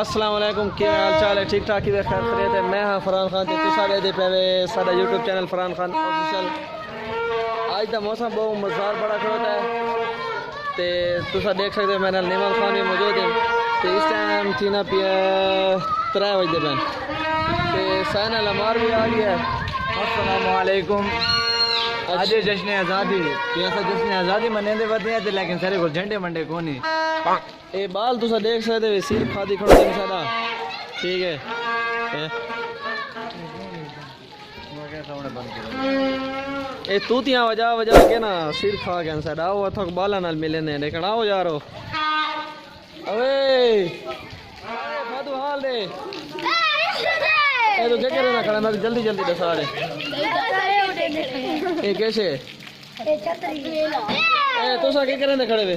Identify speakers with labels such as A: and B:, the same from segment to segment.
A: اسلام علیکم، کیا حال چال ہے؟ ٹھیک ٹھاک ہی خیر خرید ہے؟ میں ہاں فران خان تیسا سارے دے پہ سادہ YouTube channel Faran Khan official آج دا موسم بہت مزار بڑا کھوٹا ہے۔ تے تیسا دیکھ سکتے ہیں میں نے نیمال خان بھی موجود ہے تے اس ٹائم تینا پیا ترہ وجہ دے بین تے سین الامار بھی آگیا ہے۔
B: اسلام علیکم۔
A: آج
B: جشن ازادی تیسا جشن ازادی منہ دے ودے تے لیکن سارے کول جھنڈے منڈے کونی پاک
A: ਇਹ ਬਾਲ ਤੁਸੀਂ ਦੇਖ ਸਕਦੇ ਹੋ ਸਿਰ ਖਾਦੀ ਖੜੋ ਹੈ ਸਾਡਾ। ਠੀਕ ਹੈ। ਇਹ- ਇਹ ਤੂਤੀਆਂ ਵਜਾ ਵਜਾ ਕੇ ਨਾ ਸਿਰ ਖਾ ਗਿਆ ਸਾਡਾ। ਉਹ ਹੱਥੋਂ ਬਾਲਾਂ ਨਾਲ ਮਿਲੇ ਨੇ। ਲੇਕਿਨ ਆਓ ਯਾਰੋ ਓਏ ਫਾਦੂ ਹਾਲ ਦੇ।
C: ਇਹ ਤੂੰ ਕੀ
A: ਕਰਨਾ ਖੜਾ ਮੈਂ ਜਲਦੀ ਜਲਦੀ ਦੱਸਾ ਦੇ। ਇਹ ਕਿਵੇਂ
C: ਇਹ
A: ਤੁਸੀਂ ਕੀ ਕਰਨਾ ਖੜੇ ਵੇ?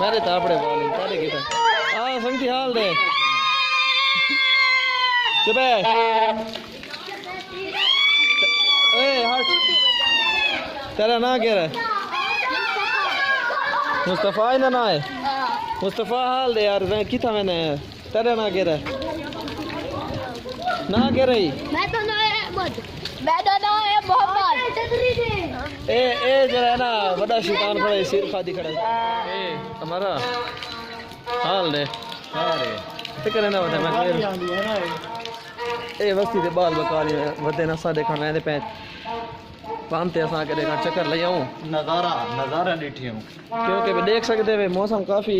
A: મારે તો આપણે વાલ હે, તારે કીધા હા સમજી હાલ દે ચુપે એ હટ તારા ના કે રે મુસ્તફા આય ના ના હે મુસ્તફા હાલ દે યાર મેં કીધા मैंने તારે ના કે રે ના કે રહી એ એ જરા એના બધા શિકાન ખડે શીર ખાધી ખડે એ તમારા હાલ રે
B: હા રે
A: ਫਿਕਰ ਨਾ ਵਟਾ ਮੈਂ ਇਹ। ਵਸਤੀ ਦੇ ਬਾਲ ਬਕਾਲੀ ਵਧੇ ਨਾ ਸਾਡੇ ਖਾਣਾ ਇਹਦੇ ਪੈ ਪਾਮ ਤੇ ਅਸਾਂ ਕਦੇ ਕਾ ਚੱਕਰ ਲਈ ਆਉਂ।
B: ਨਜ਼ਾਰਾ ਨਜ਼ਾਰਾ ਡਿਠੀ ਹੂੰ
A: ਕਿਉਂਕਿ ਵੀ ਦੇਖ ਸਕਦੇ ਵੇ ਮੌਸਮ ਕਾਫੀ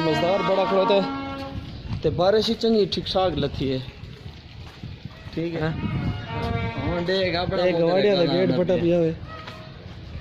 A: ਮਜ਼ਦਾਰ ਬੜਾ ਖੜੋ ਤੇ। ਤੇ ਬਾਰਿਸ਼ ਹੀ ਚੰਗੀ ਠੀਕ ਠਾਕ ਲੱਥੀ ਹੈ ਠੀਕ ਹੈ।
B: ਹੁਣ ਦੇਖ ਆਪਣਾ ਇਹ ਗਵਾੜੀਆਂ ਦਾ ਗੇਟ ਫਟਾ ਪਿਆ
A: ਹੋਵੇ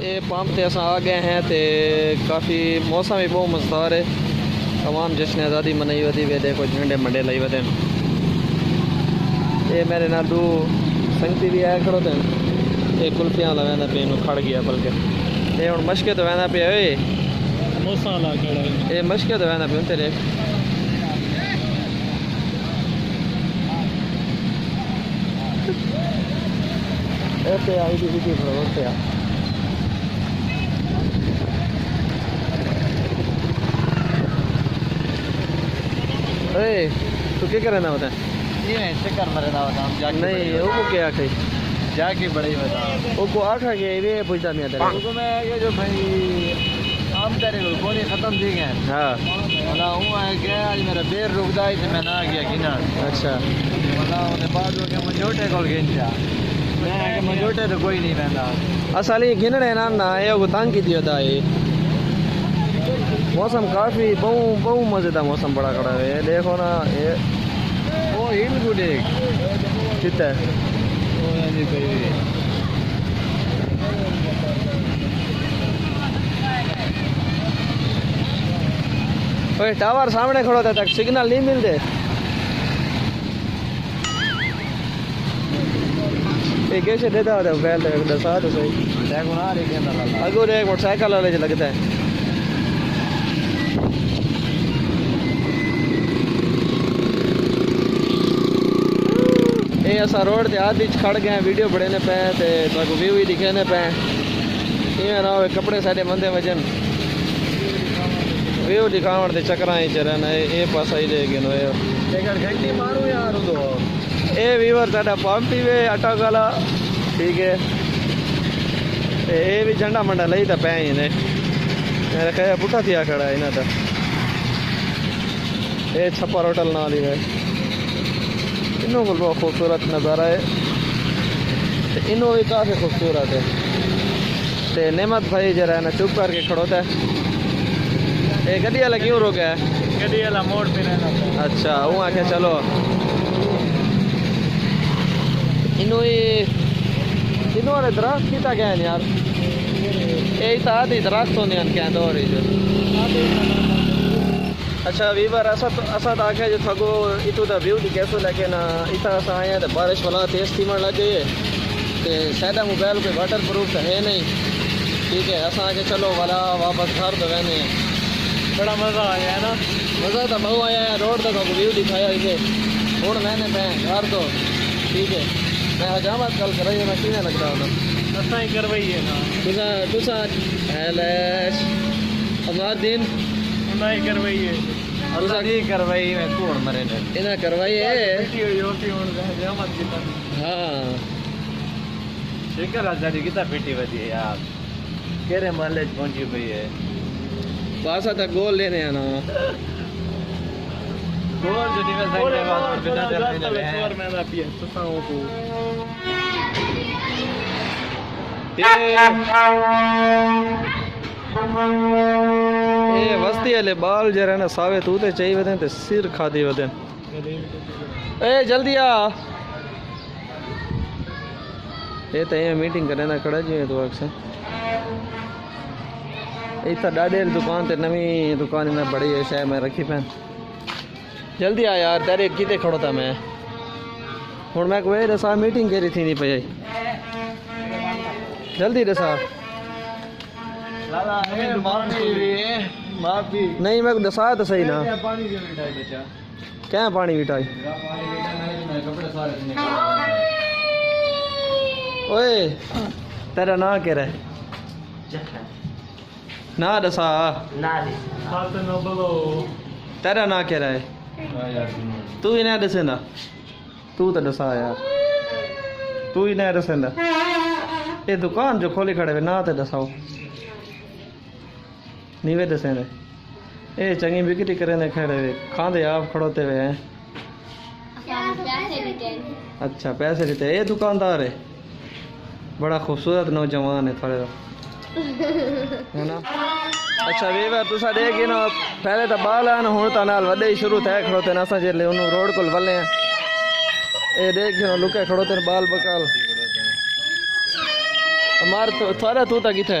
A: ये पंप ते असां आ गए हैं ते काफ़ी मौसम भी बहुत मज़ेदार है तमाम जश्न आज़ादी मनाई वधी वे देखो झंडे मंडे लाई वधे ये मेरे नाल दो संगती भी आया खड़ो थे ये कुल्फियां ला वेंदा पे खड़ गया बल्कि ये हुन मशके तो वेंदा पे ओए
D: समोसा ला खड़ा
A: ये मशके तो वेंदा पे तेरे ए पे आई दी दी खड़ो पे اے تو کیا جی کر رہا ہوتا ہے
B: یہ ایسے کر رہا رہا ہوتا ہوں نہیں او کو
A: کیا کھائی
B: جا کے بڑے ہوتا
A: او کو آ کھا کے یہ پوچھتا میں اتا ہوں
B: کو میں یہ جو بھائی کام کرے وہ کو نہیں ختم دی گئے۔
A: ہاں۔
B: والا ہوں ہے کہ آج میرا دیر رک دائی تھی میں نہ آگیا کینا
A: اچھا۔
B: والا ہوں نے بعد ہو کے مجھوٹے کو گھن جا میں آگے مجھوٹے تو کوئی نہیں پہندا
A: اصالی گھن رہنا نہ آئے ہوگو تانکی دیوتا ہے۔ موسم کافی بہو بہو مزیدار موسم بڑا کڑا ہے۔ دیکھو نا یہ
B: وہ ہل گڈے
A: کتا ہے؟ اوے ٹاور سامنے کھڑا تھا تک سگنل نہیں ملتے۔ اے کیسے دیتا ہوتا ہے؟ بیل دے ساتھ صحیح۔ اگو ایک موٹر سائیکل والے لگتا ہے ਤੇ ਅਸਾਂ ਰੋਡ ਤੇ ਆਦੀ ਚ ਖੜ ਗਏ ਵੀਡੀਓ ਬੜੇ ਨੇ ਪਏ ਤੇ ਤੁਹਾਨੂੰ ਵੀਊ ਹੀ ਦਿਖੇ ਨੇ ਪਏ। ਇਹ ਨਾ ਹੋਵੇ ਕੱਪੜੇ ਸਾਡੇ ਮੰਦੇ ਵਜਨ।
B: ਵੀਊ
A: ਦਿਖਾਉਣ ਦੇ ਚੱਕਰਾਂ ਹੀ ਚਰਨ ਇਹ ਪਾਸਾ ਹੀ ਦੇ ਗਏ ਨੋ ਇਹ।
B: ਘੰਟੀ ਮਾਰੂ ਯਾਰ ਉਦੋਂ?
A: ਇਹ ਵੀਵਰ ਸਾਡਾ ਪੰਪੀ ਵੇ ਆਟਾ ਗਾਲਾ। ਠੀਕ ਹੈ। ਤੇ ਇਹ ਵੀ ਝੰਡਾ ਮੰਡਾ ਲਈ ਤਾਂ ਪੈ ਹੀ ਨੇ। ਮੇਰੇ ਖਿਆਲ ਬੁੱਢਾ ਥਿਆ ਖੜਾ ਇਹਨਾਂ ਦਾ। ਇਹ ਛੱਪਾ ਹੋਟਲ ਨਾਲ ਹੀ ਹੈ। انہوں کو بہت خوبصورت نظارہ ہے۔ انہوں بھی کافی خوبصورت ہے۔ تے نعمت بھائی جا رہا ہے نا چپ کر کے کھڑوتا ہے اے گڈی والا کیوں روکا ہے؟
D: گڈی والا موڑ پہ رہنا تھا۔
A: اچھا ہوں آکھے چلو۔ انہوں ہی انہوں نے درخت کیتا کہن یار؟ اے ہی تا دی درخت ہونے ان کہن دوری
D: جو۔
A: ਅੱਛਾ ਵੀਵਰ ਅਸਾਂ ਅਸਾਂ ਤਾਂ ਆਖਿਆ ਜੇ ਥਗੋ ਇਤੋਂ ਦਾ ਵਿਊ ਨਹੀਂ ਕੈਸੋ ਲੇਕਿਨ ਇਤਾਂ ਅਸਾਂ ਆਏ ਤੇ بارش ਵਾਲਾ ਤੇਜ਼ ਥੀਮਣ ਲੱਗੇ ਤੇ ਸਾਡਾ ਮੋਬਾਈਲ ਕੋਈ ਵਾਟਰ ਪ੍ਰੂਫ ਤਾਂ ਹੈ ਨਹੀਂ ٹھیک ہے اصل آگے چلو والا واپس گھر تو رہنے۔
D: بڑا مزہ آیا نا۔
A: مزہ تو بہو آیا روڈ تک ویو دکھایا اسے ہوں رہنے پہ گھر تو۔ ٹھیک ہے۔ میں حجامات کل کرائی لگتا ہوں
D: ہی ہے نا۔
A: تسا تسا
D: ਉਹਨਾਂ ਹੀ ਕਰਵਾਈ ਹੈ
B: ਅੱਲਾ ਦੀ ਕਰਵਾਈ ਮੈਂ ਘੋੜ ਮਰੇ ਨੇ।
A: ਇਹਨਾਂ ਕਰਵਾਈ ਹੈ
D: ਯੋਟੀ ਹੋਣ ਦਾ ਜਮਤ ਕੀਤਾ
A: ਹਾਂ।
B: ਸ਼ੇਕਰ ਆਜ਼ਾਦੀ ਕਿਤਾ ਪੇਟੀ ਵਧੀ ਯਾਰ? ਕਿਹੜੇ ਮਹੱਲੇ 'ਚ ਪਹੁੰਚੀ ਪਈ ਹੈ
A: ਪਾਸਾ ਤਾਂ ਗੋਲ ਲੈਣੇ ਆਣਾ
B: ਗੋਲ ਜੋ ਨਹੀਂ ਮੈਂ ਸਕਦੇ ਬਾਤ ਬਿਨਾਂ ਦਰਦ ਦੇ ਹੈ ਹੋਰ
D: ਮੈਂ ਨਾ ਪੀਏ ਤੁਸਾਂ ਉਹ ਕੋ।
A: ਤੇ એ વસ્તી એટલે બાલ જરા એને સાવે તું તે ચઈ વધે તે સિર ખાધી વધે. એ જલ્દી આ. એ તો અહીંયા મીટિંગ કરે, એના કડા જોઈએ તો વાગશે એ તો દાડેલ દુકાન તે નવી દુકાન મેં બળી હશે મેં રખી પેન જલ્દી આ યાર તારે કીતે ખડો તા મેં હું મેં કહું એ રસા મીટિંગ કરી હતી નહીં પછી જલ્દી રસા.
B: લાલા એ મારણી રે करी थी नहीं पई जल्दी दसा लाला हमें माफी माफी
A: नहीं मैं को दसाया तो सही ना
B: पानी जो मिठाई बचा
A: क्या पानी बिठाई
B: पानी बेटा मैं कपड़े सारे से
A: ओए तेरा ना क्या रहा ना दसा
D: हाथ न बोलो
A: तेरा ना क्या रहा है
B: यार
A: तू ही ना दसेंदा तू तो दसा यार तू ही ना दसेंदा ये दुकान जो खोली खड़े वे ना तो दसाओ नीवे दसेंदे ए चंगी बिक्री करे खड़े वे खांदे आप खड़ोते हुए हैं अच्छा पैसे देते ये दुकानदार है बड़ा खूबसूरत नौजवान है थोड़े है ना अच्छा वीवर तुसा देख गिनो पहले तो बाल आन हुण ता नाल वडे ही शुरू थे खड़ोते न असां जे ले उन रोड कोल वले हैं ए देख गिनो लुके खड़ोते न बाल बकाल मार तो थारा तू ता किथे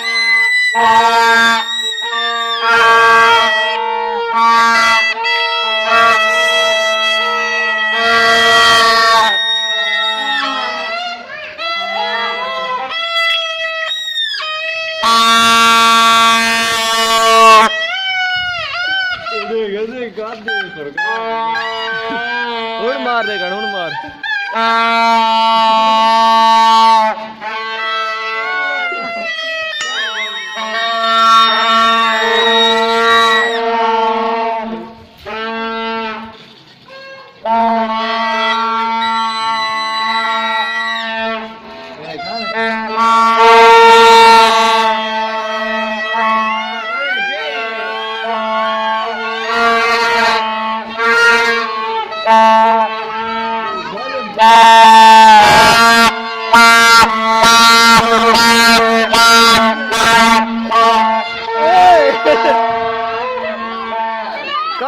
B: ਵਿੱਚ।
A: ਹੁਣ ਮਾਰ ਦੇ ਗਣ ਹੁਣ ਮਾਰ।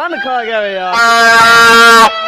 A: कान खा गया वे यार